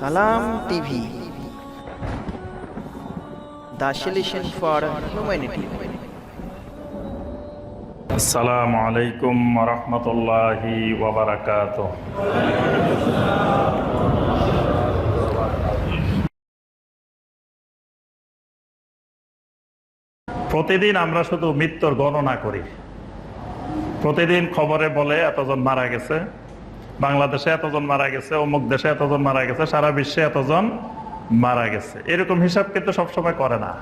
Salam TV. The solution for humanity. আসসালামু আলাইকুম রহমতুল্লাহি ওবরাকাত প্রতিদিন আমরা শুধু মৃত্যুর গণনা করি। প্রতিদিন খবরে বলে এতজন মারা গেছে। বাংলাদেশে এতজন মারা গেছে, অমুক দেশে এতজন মারা গেছে, সারা বিশ্বে এতজন মারা গেছে। এরকম হিসাব কিন্তু সবসময় করে না।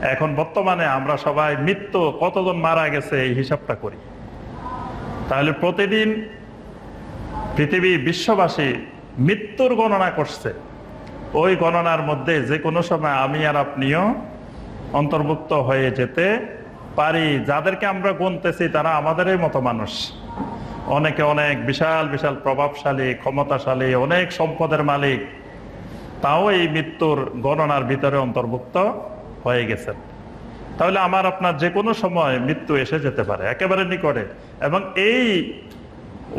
এখন বর্তমানে আমরা সবাই মৃত্যু, কতজন মারা গেছে, এই হিসাবটা করি। তাহলে প্রতিদিন পৃথিবী বিশ্ববাসী মৃত্যুর গণনা করছে। ওই গণনার মধ্যে যে কোনো সময় আমি আর আপনিও অন্তর্ভুক্ত হয়ে যেতে পারি। যাদেরকে আমরা গুনতেছি, তারা আমাদেরই মতো মানুষ। অনেকে অনেক বিশাল বিশাল প্রভাবশালী, ক্ষমতাশালী, অনেক সম্পদের মালিক, তাও এই মৃত্যুর গণনার ভিতরে অন্তর্ভুক্ত হয়ে গেছেন। তাহলে আমার আপনার যে কোনো সময় মৃত্যু এসে যেতে পারে, একেবারে নিকটে। এবং এই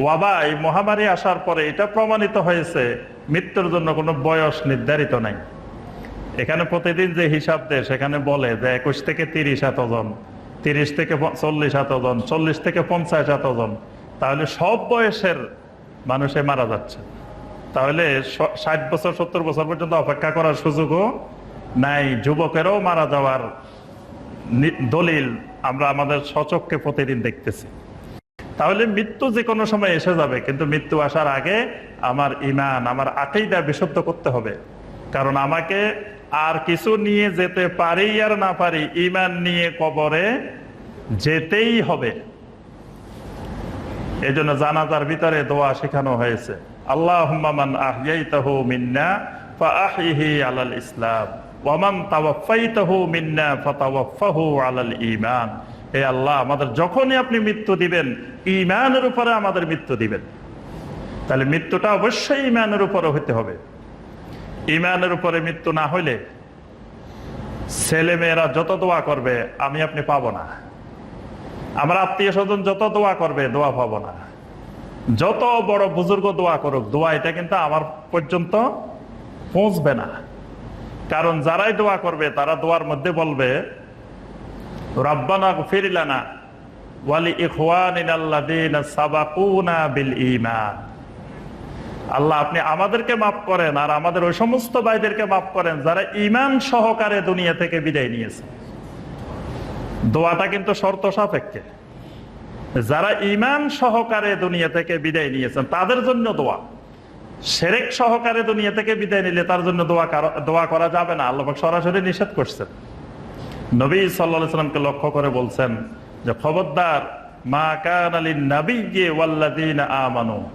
ওয়াবা, এই মহামারী আসার পরে এটা প্রমাণিত হয়েছে, মৃত্যুর জন্য কোনো বয়স নির্ধারিত নাই। এখানে প্রতিদিন যে হিসাব দেয়, সেখানে বলে যে একুশ থেকে তিরিশ এতজন, তিরিশ থেকে চল্লিশ এতজন, চল্লিশ থেকে পঞ্চাশ এতজন। তাহলে সব বয়সের মানুষে মারা যাচ্ছে। তাহলে ষাট বছর, সত্তর বছর পর্যন্ত অপেক্ষা করার সুযোগও নাই। যুবকেরও মারা যাওয়ার দলিল আমরা আমাদের সচককে প্রতিদিন দেখতেছি। তাহলে মৃত্যু যে কোনো সময় এসে যাবে, কিন্তু মৃত্যু আসার আগে আমার ইমান, আমার আকেইদা বিশুদ্ধ করতে হবে। কারণ আমাকে আর কিছু নিয়ে যেতে পারি আর না পারি, ইমান নিয়ে কবরে যেতেই হবে। এই জন্য জানাজার ভিতরে দোয়া শেখানো হয়েছে। আল্লাহ আলাল ইসলাম ওয়ামান মিন্না হে আল্লাহ, আমাদের যখনই আপনি মৃত্যু দিবেন, ঈমানের উপরে আমাদের মৃত্যু দিবেন। তাহলে মৃত্যুটা অবশ্যই উপরে হতে হবে। ঈমানের উপরে মৃত্যু না হইলে ছেলে মেয়েরা যত দোয়া করবে, আমি আপনি পাবো না। আমার আত্মীয় স্বজন যত দোয়া করবে, দোয়া পাবো না। যত বড় বুজুর্গ দোয়া করুক, দোয়া এটা কিন্তু আমার পর্যন্ত পৌঁছবে না। কারণ যারাই দোয়া করবে, তারা দোয়ার মধ্যে বলবে, রব্বানা ফিরিলানা বিল আল্লাহ আপনি আমাদেরকে মাফ করেন, আর আমাদের ওই সমস্ত ভাইদেরকে মাফ করেন, যারা ইমান সহকারে দুনিয়া থেকে বিদায় নিয়েছে। দোয়াটা কিন্তু শর্ত সাপেক্ষে। যারা ইমান সহকারে দুনিয়া থেকে বিদায় নিয়েছেন, তাদের জন্য দোয়া। সেরেক সহকারে দুনিয়া থেকে বিদায় নিলে তার জন্য দোয়া দোয়া করা যাবে না। আল্লাহ সরাসরি নিষেধ করছেন। নবী সাল্লাহ সাল্লামকে লক্ষ্য করে বলছেন যে, খবরদার, মা কান আলী নবী আমানু।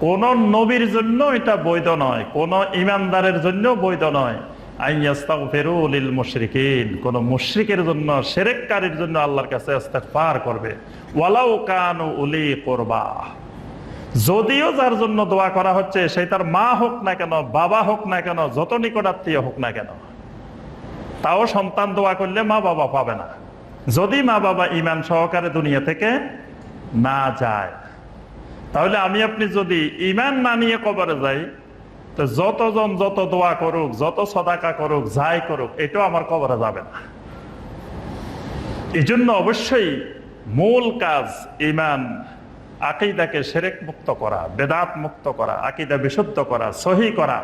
কোন নবীর জন্য এটা বৈধ নয়, কোন ইমানদারের জন্য বৈধ নয়। আইয়াস্তাগফিরুলিল মুশরিকিন কোন মুশরিকের জন্য, সেরেককারীর জন্য আল্লাহর কাছে ইস্তেগফার করবে। ওয়ালাউ কানু উলি কুরবা। যদিও যার জন্য দোয়া করা হচ্ছে সেই তার মা হোক না কেন, বাবা হোক না কেন, যত নিকটাত্মীয় হোক না কেন, তাও সন্তান দোয়া করলে মা বাবা পাবে না। যদি মা বাবা ইমান সহকারে দুনিয়া থেকে না যায়, তাহলে আমি আপনি যদি ইমান না নিয়ে কবরে যাই তো যতজন যত দোয়া করুক, যত সদাকা করুক, যাই করুক, এটাও আমার কবরে যাবে না। এই জন্য অবশ্যই মূল কাজ ইমান আকিদাকে সেরেক মুক্ত করা বেদাত মুক্ত করা, আকিদা বিশুদ্ধ করা, সহি করা।